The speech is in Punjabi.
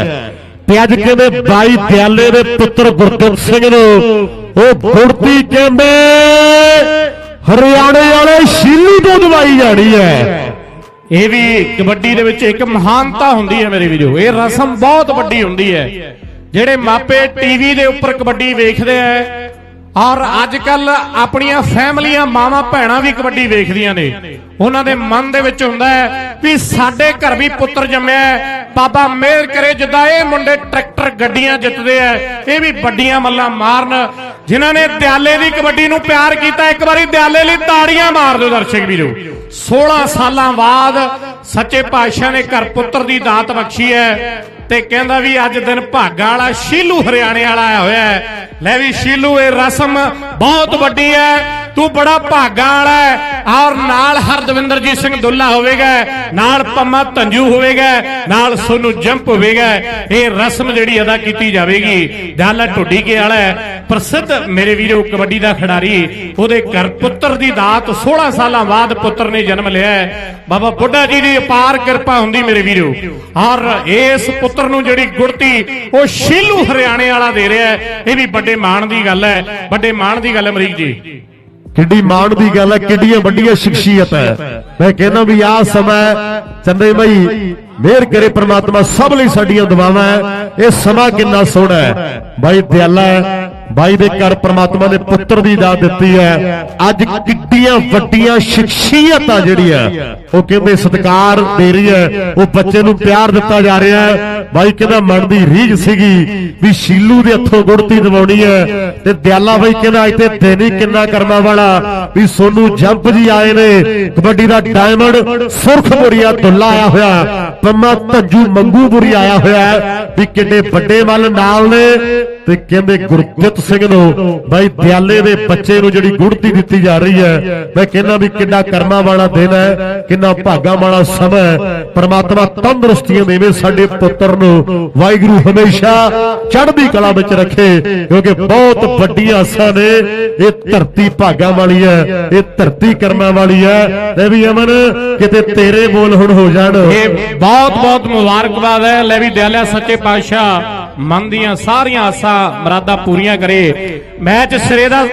ਹੈ ਤੇ ਅੱਜ ਕਹਿੰਦੇ ਬਾਈ ਦਿਆਲੇ ਦੇ ਪੁੱਤਰ ਗੁਰਦਿੱਤ ਸਿੰਘ ਨੂੰ, ਉਹ ਗੁੜਤੀ ਕਹਿੰਦੇ ਹਰਿਆਣੇ ਵਾਲੇ ਸ਼ੀਲੂ ਤੋਂ ਦਵਾਈ ਜਾਣੀ ਹੈ। ਇਹ ਵੀ ਕਬੱਡੀ ਦੇ ਵਿੱਚ ਇੱਕ ਮਹਾਨਤਾ ਹੁੰਦੀ ਹੈ ਮੇਰੇ ਵੀਰੋ। ਇਹ ਰਸਮ ਬਹੁਤ ਵੱਡੀ ਹੁੰਦੀ ਹੈ। ਜਿਹੜੇ ਮਾਪੇ ਟੀਵੀ ਦੇ ਉੱਪਰ ਕਬੱਡੀ ਵੇਖਦੇ ਆ, ਔਰ ਅੱਜ ਕੱਲ ਆਪਣੀਆਂ ਫੈਮਲੀਆਂ, ਮਾਵਾਂ, ਭੈਣਾਂ ਵੀ ਕਬੱਡੀ ਵੇਖਦੀਆਂ ਨੇ। ਉਹਨਾਂ ਦੇ ਮਨ ਦੇ ਵਿੱਚ ਹੁੰਦਾ ਹੈ ਵੀ ਸਾਡੇ ਘਰ ਵੀ ਪੁੱਤਰ ਜੰਮਿਆ ਬਾਬਾ ਮਿਹਰ ਕਰੇ ਜਿੱਦਾਂ ਇਹ ਮੁੰਡੇ ਟਰੈਕਟਰ ਗੱਡੀਆਂ ਜਿੱਤਦੇ ਆ, ਇਹ ਵੀ ਵੱਡੀਆਂ ਮੱਲਾਂ ਮਾਰਨ। ਜਿਨ੍ਹਾਂ ਨੇ ਦਿਆਲੇ ਦੀ ਕਬੱਡੀ ਨੂੰ ਪਿਆਰ ਕੀਤਾ, ਇੱਕ ਵਾਰੀ ਦਿਆਲੇ ਲਈ ਤਾੜੀਆਂ ਮਾਰ ਦਿਓ ਦਰਸ਼ਕ ਵੀਰੋ। 16 ਸਾਲਾਂ ਬਾਅਦ ਸੱਚੇ ਪਾਤਸ਼ਾਹ ਨੇ ਘਰ ਪੁੱਤਰ ਦੀ ਦਾਤ ਬਖਸ਼ੀ ਹੈ ਤੇ ਕਹਿੰਦਾ ਵੀ ਅੱਜ ਦਿਨ ਭਾਗਾ ਵਾਲਾ ਸ਼ੀਲੂ ਹਰਿਆਣੇ ਵਾਲਾ ਆਇਆ ਹੋਇਆ ਹੈ। ਲੈ ਵੀ ਸ਼ੀਲੂ, ਇਹ ਰਸਮ ਬਹੁਤ ਵੱਡੀ ਹੈ। ਤੂੰ ਬੜਾ ਭਾਗਾ ਵਾਲਾ ਹੈ। ਔਰ ਨਾਲ ਸਿੰਘ ਦੁੱਲਾ ਹੋਵੇਗਾ, ਨਾਲ ਪੰਮਾ ਧੰਜੂ ਹੋਵੇਗਾ, ਨਾਲ ਸੋਨੂ ਜੰਪ ਹੋਵੇਗਾ। ਇਹ ਰਸਮ ਜਿਹੜੀ ਅਦਾ ਕੀਤੀ ਜਾਵੇਗੀ। ਦਾਲਾ ਢੁੱਡੀ ਕੇ ਵਾਲਾ ਪ੍ਰਸਿੱਧ ਮੇਰੇ ਵੀਰੋ ਕਬੱਡੀ ਦਾ ਖਿਡਾਰੀ, ਉਹਦੇ ਘਰ ਪੁੱਤਰ ਦੀ ਦਾਤ 16 ਸਾਲਾਂ ਬਾਅਦ ਪੁੱਤਰ ਨੇ ਜਨਮ ਲਿਆ ਬਾਬਾ ਬੁੱਢਾ ਜੀ ਦੀ ਅਪਾਰ ਕਿਰਪਾ ਹੁੰਦੀ ਮੇਰੇ ਵੀਰੋ। ਔਰ ਇਸ ਪੁੱਤਰ ਨੂੰ ਜਿਹੜੀ ਗੁੜਤੀ, ਉਹ ਸ਼ੀਲੂ ਹਰਿਆਣੇ ਵਾਲਾ ਦੇ ਰਿਹਾ ਇਹ ਵੀ ਵੱਡੇ ਮਾਣ ਦੀ ਗੱਲ ਹੈ। ਵੱਡੇ ਮਾਣ ਦੀ ਗੱਲ ਹੈ ਮਰੀਕ ਜੀ। ਕਿੱਡੀ ਮਾਣ ਦੀ ਗੱਲ ਹੈ ਕਿੱਡੀਆਂ ਵੱਡੀਆਂ ਸ਼ਖਸੀਅਤ ਹੈ। ਮੈਂ ਕਹਿੰਦਾ ਵੀ ਆਹ ਸਮਾਂ ਚੰਦੇ ਭਾਈ ਮਿਹਰ ਕਰੇ ਪ੍ਰਮਾਤਮਾ ਸਭ ਲਈ ਸਾਡੀਆਂ ਦੁਆਵਾਂ ਹੈ। ਇਹ ਸਮਾਂ ਕਿੰਨਾ ਸੋਹਣਾ ਹੈ। ਬਾਈ ਦਿਆਲਾ ਹੈ। ਬਾਈ ਦੇ ਘਰ ਪ੍ਰਮਾਤਮਾ ਨੇ ਪੁੱਤਰ ਦੀ ਦਾਤ ਦਿੱਤੀ ਹੈ। ਅੱਜ ਕਿੱਡੀਆਂ ਵੱਡੀਆਂ ਸ਼ਖਸੀਅਤਾਂ ਜਿਹੜੀਆਂ ਉਹ ਕਹਿੰਦੇ ਸਤਿਕਾਰ ਦੇ ਰਹੀ ਹੈ। ਉਹ ਬੱਚੇ ਨੂੰ ਪਿਆਰ ਦਿੱਤਾ ਜਾ ਰਿਹਾ ਹੈ। ਬਾਈ ਕਹਿੰਦਾ ਮਨ ਦੀ ਰੀਝ ਸੀਗੀ ਵੀ ਸ਼ੀਲੂ ਦੇ ਹੱਥੋਂ ਗੁੜਤੀ ਦਿਵਾਉਣੀ ਹੈ ਤੇ ਦਿਆਲਾ ਬਾਈ ਕਹਿੰਦਾ ਅੱਜ ਤੇ ਦਿਨ ਹੀ ਕਿੰਨਾ ਕਰਮਾਂ ਵਾਲਾ ਵੀ ਸੋਨੂੰ ਜੰਪ ਜੀ ਆਏ ਨੇ। ਕਬੱਡੀ ਦਾ ਡਾਇਮੰਡ ਸੁਰਖ ਬੁਰੀਆ ਦੁੱਲਾ ਆਇਆ ਹੋਇਆ, ਪੰਮਾ ਧੱਜੂ ਮੰਗੂ ਬੁਰੀ ਆਇਆ ਹੋਇਆ ਵੀ ਕਿੰਨੇ ਵੱਡੇ ਮੱਲ ਨਾਲ ਨੇ ਤੇ ਕਹਿੰਦੇ ਗੁਰਦਿੱਤ ਸਿੰਘ ਨੂੰ, ਬਾਈ ਦਿਆਲੇ ਦੇ ਬੱਚੇ ਨੂੰ ਜਿਹੜੀ ਗੁੜਤੀ ਦਿੱਤੀ ਜਾ ਰਹੀ ਹੈ, ਮੈਂ ਕਹਿੰਦਾ ਵੀ ਕਿੰਨਾ ਕਰਮਾਂ ਵਾਲਾ ਦਿਨ ਹੈ, ਕਿੰਨਾ ਭਾਗਾਂ ਵਾਲਾ ਸਮਾਂ ਹੈ। ਪ੍ਰਮਾਤਮਾ ਤੰਦਰੁਸਤੀਆਂ ਦੇਵੇ ਸਾਡੇ ਪੁੱਤਰ ਨੂੰ। ਵਾਹਿਗੁਰੂ ਹਮੇਸ਼ਾ ਚੜ੍ਹਦੀ ਕਲਾ ਵਿੱਚ ਰੱਖੇ, ਕਿਉਂਕਿ ਬਹੁਤ ਵੱਡੀਆਂ ਆਸਾਂ ਨੇ। ਇਹ ਧਰਤੀ ਭਾਗਾਂ ਵਾਲੀ ਹੈ, ਇਹ ਧਰਤੀ ਕਰਮਾਂ ਵਾਲੀ ਹੈ। ਤੇ ਵੀ ਅਮਨ, ਕਿਤੇ ਤੇਰੇ ਬੋਲ ਹੁਣ ਹੋ ਜਾਣ। ਇਹ ਬਹੁਤ ਬਹੁਤ ਮੁਬਾਰਕਬਾਦ ਹੈ। ਲੈ ਵੀ ਦਿਆਲਿਆ ਸੱਚੇ ਪਾਤਸ਼ਾਹ। ਮਨ ਦੀਆਂ ਸਾਰੀਆਂ ਆਸਾਂ ਮਰਾਦਾਂ ਪੂਰੀਆਂ ਕਰੇ। ਮੈਚ ਸਿਰੇ ਦਾ